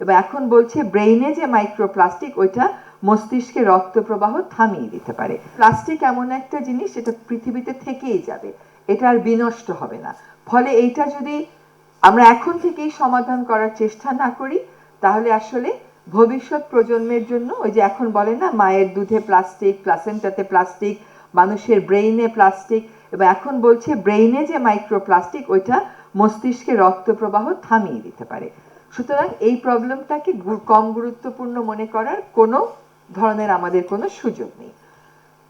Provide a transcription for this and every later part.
এবং এখন বলছে ব্রেইনে যে মাইক্রোপ্লাস্টিক, ওইটা মস্তিষ্কে রক্ত প্রবাহ থামিয়ে দিতে পারে। প্লাস্টিক এমন একটা জিনিস যেটা পৃথিবীতে থেকেই যাবে। এটা আর বিনষ্ট হবে না। ফলে এইটা যদি আমরা এখন থেকেই সমাধান করার চেষ্টা না করি, তাহলে আসলে ভবিষ্যৎ প্রজন্মের জন্য, ওই যে এখন বলে না, মায়ের দুধে প্লাস্টিক, প্লাসেন্টাতে প্লাস্টিক, মানুষের ব্রেইনে প্লাস্টিক এবং এখন বলছে ব্রেইনে যে মাইক্রোপ্লাস্টিক, ওইটা মস্তিষ্কে রক্ত প্রবাহ থামিয়ে দিতে পারে। সুতরাং এই প্রবলেমটাকে কম গুরুত্বপূর্ণ মনে করার কোনো ধরনের আমাদের কোনো সুযোগ নেই।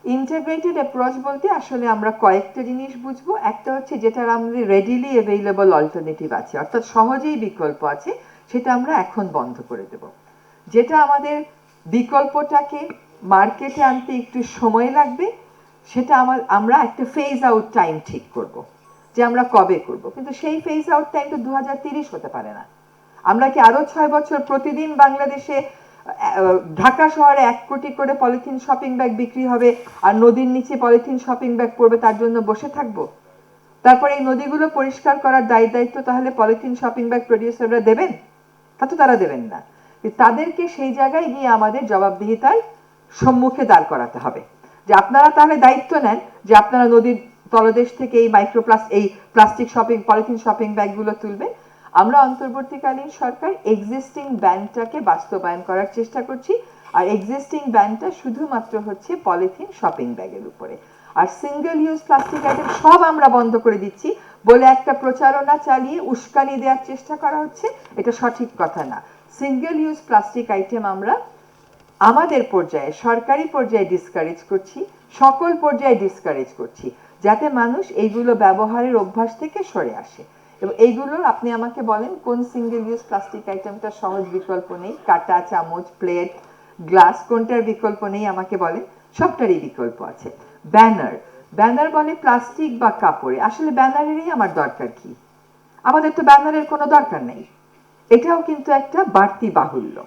ইন্টিগ্রেটেড অ্যাপ্রোচ বলতে আসলে আমরা কয়েকটা জিনিস বুঝব। একটা হচ্ছে যেটার আমাদের রেডিলি অ্যাভেইলেবল অল্টারনেটিভ আছে, অর্থাৎ সহজেই বিকল্প আছে, সেটা আমরা এখন বন্ধ করে দেব। যেটা আমাদের বিকল্পটাকে মার্কেটে আনতে একটু সময় লাগবে, সেটা আমার, আমরা একটা ফেজ আউট টাইম ঠিক করব, যে আমরা কবে করব। কিন্তু সেই ফেজ আউট টাইম তো দু হতে পারে না। আমরা কি আরও ছয় বছর প্রতিদিন বাংলাদেশে ঢাকা শহরে এক কোটি করে পলিথিন শপিং ব্যাগ বিক্রি হবে আর নদীর নিচে পলিথিন শপিং ব্যাগ পড়বে তার জন্য বসে থাকব? তারপরে এই নদীগুলো পরিষ্কার করার দায় দায়িত্ব তাহলে পলিথিন শপিং ব্যাগ প্রডিউসাররা দেবেন? তা তো তারা দেবেন না। তাদেরকে সেই জায়গায় গিয়ে আমাদের জবাবদিহিতার সম্মুখে দাঁড় করাতে হবে। যে আপনারা তাহলে দায়িত্ব নেন যে আপনারা নদীর তলদেশ থেকে এই মাইক্রোপ্লাস এই প্লাস্টিক শপিং পলিথিন শপিং ব্যাগগুলো তুলবেন। আমরা অন্তর্বর্তীকালীন সরকার এক্সিস্টিং ব্যানটাকে বাস্তবায়ন করার চেষ্টা করছি। আর এক্সিস্টিং ব্যানটা শুধুমাত্র হচ্ছে পলিথিন শপিং ব্যাগের উপরে। আর সিঙ্গেল ইউজ প্লাস্টিক আইটেম সব আমরা বন্ধ করে দিচ্ছি বলে একটা প্রচারণা চালিয়ে উস্কানি দেওয়ার চেষ্টা করা হচ্ছে। এটা সঠিক কথা না। সিঙ্গেল ইউজ প্লাস্টিক আইটেম আমরা আমাদের পর্যায়ে, সরকারি পর্যায়ে ডিসকারেজ করছি, সকল পর্যায়ে ডিসকারেজ করছি, যাতে মানুষ এইগুলো ব্যবহারের অভ্যাস থেকে সরে আসে। এবং এইগুলোর আপনি আমাকে বলেন কোন সিঙ্গেল ইউজ প্লাস্টিক আইটেমটা সহজ বিকল্প নেই। কাটা, চামচ প্লেট গ্লাস কোনটার বিকল্প নেই আমাকে বলেন। সবটারই বিকল্প আছে। ব্যানার ব্যানার বলে প্লাস্টিক বা কাপড়ে। আসলে ব্যানারেরই আমার দরকার কি? আমাদের তো ব্যানারের কোনো দরকার নেই। এটাও কিন্তু একটা বাড়তি বাহুল্য।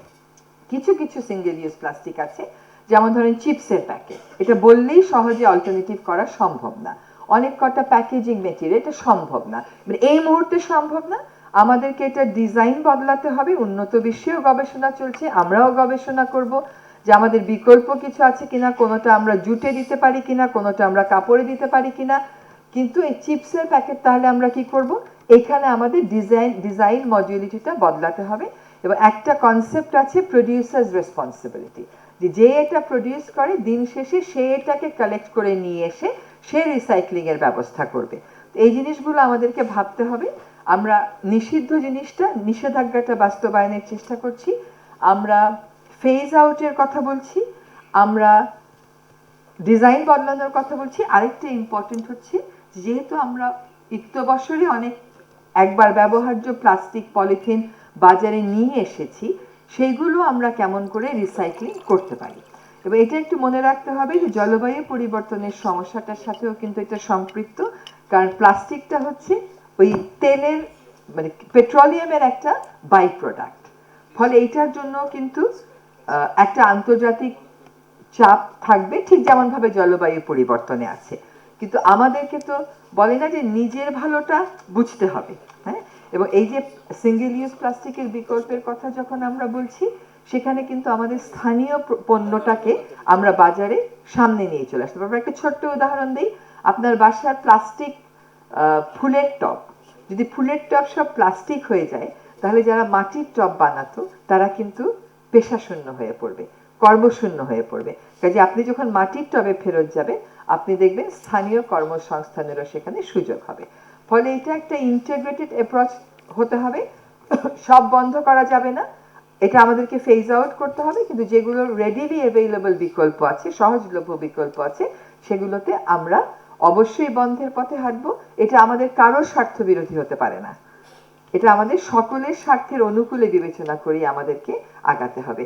কিছু কিছু সিঙ্গেল ইউজ প্লাস্টিক আছে। যেমন ধরেন চিপসের প্যাকেট এটা বললেই সহজে অল্টারনেটিভ করা সম্ভব না। অনেক কটা প্যাকেজিং মেটেরিয়াল এটা সম্ভব না। মানে এই মুহূর্তে সম্ভব না। আমাদেরকে এটা ডিজাইন বদলাতে হবে, উন্নত বিশ্বেও গবেষণা চলছে, আমরাও গবেষণা করব যে আমাদের বিকল্প কিছু আছে কিনা, কোনোটা আমরা জুটে দিতে পারি কিনা, কোনোটা আমরা কাপড়ে দিতে পারি কিনা। কিন্তু এই চিপসের প্যাকেট তাহলে আমরা কি করব? এখানে আমাদের ডিজাইন ডিজাইন মডিউলিটিটা বদলাতে হবে। এবং একটা কনসেপ্ট আছে প্রডিউসার্স রেসপন্সিবিলিটি যে যে এটা প্রডিউস করে, দিন শেষে সে এটাকে কালেক্ট করে নিয়ে এসে সে রিসাইক্লিং এর ব্যবস্থা করবে। এই জিনিসগুলো আমাদেরকে ভাবতে হবে। আমরা নিষিদ্ধ জিনিসটা, নিষেধাজ্ঞাটা বাস্তবায়নের চেষ্টা করছি। আমরা ফেজ আউটের কথা বলছি। আমরা ডিজাইন বদলানোর কথা বলছি। আরেকটা ইম্পর্টেন্ট হচ্ছে, যেহেতু আমরা ইত্য বছরে অনেক একবার ব্যবহার্য প্লাস্টিক পলিথিন বাজারে নিয়ে এসেছি, সেইগুলো আমরা কেমন করে রিসাইক্লিং করতে পারি? এবং এটা একটু মনে রাখতে হবে যে জলবায়ু পরিবর্তনের সমস্যাটার সাথেও কিন্তু এটা সম্পৃক্ত। কারণ প্লাস্টিকটা হচ্ছে ওই তেলের মানে পেট্রোলিয়ামের একটা বাই প্রোডাক্ট ফলে এইটার জন্য কিন্তু একটা আন্তর্জাতিক চাপ থাকবে, ঠিক যেমন ভাবে জলবায়ু পরিবর্তনে আছে। কিন্তু আমাদেরকে তো বলে না যে নিজের ভালোটা বুঝতে হবে হ্যাঁ? এবং এই যে সিঙ্গেল ইউজ প্লাস্টিকের বিকল্পের কথা যখন আমরা বলছি সেখানে কিন্তু আমাদের স্থানীয় পণ্যটাকে আমরা বাজারে সামনে নিয়ে চলে আসতে পারব। একটা ছোট্ট উদাহরণ দিই। আপনার বাসার প্লাস্টিক ফুলের টব। যদি ফুলের টব সব প্লাস্টিক হয়ে যায়, তাহলে যারা মাটির টব বানাতো, তারা কিন্তু পেশাশূন্য হয়ে পড়বে, কর্মশূন্য হয়ে পড়বে। কাজে আপনি যখন মাটির টবে ফেরত যাবেন, আপনি দেখবেন স্থানীয় কর্মসংস্থানেরও সেখানে সুযোগ হবে। ফলে এটা একটা ইন্টিগ্রেটেড অ্যাপ্রোচ হতে হবে। সব বন্ধ করা যাবে না। এটা আমাদেরকে ফেজ আউট করতে হবে, কিন্তু যেগুলো রেডিলি অ্যাভেলেবল বিকল্প আছে, সহজলভ্য বিকল্প আছে, সেগুলোতে আমরা অবশ্যই বন্ধের পথে হাঁটবো। এটা আমাদের কারোর স্বার্থ বিরোধী হতে পারে না। এটা আমাদের সকলের স্বার্থের অনুকূলে বিবেচনা করেই আমাদেরকে আগাতে হবে।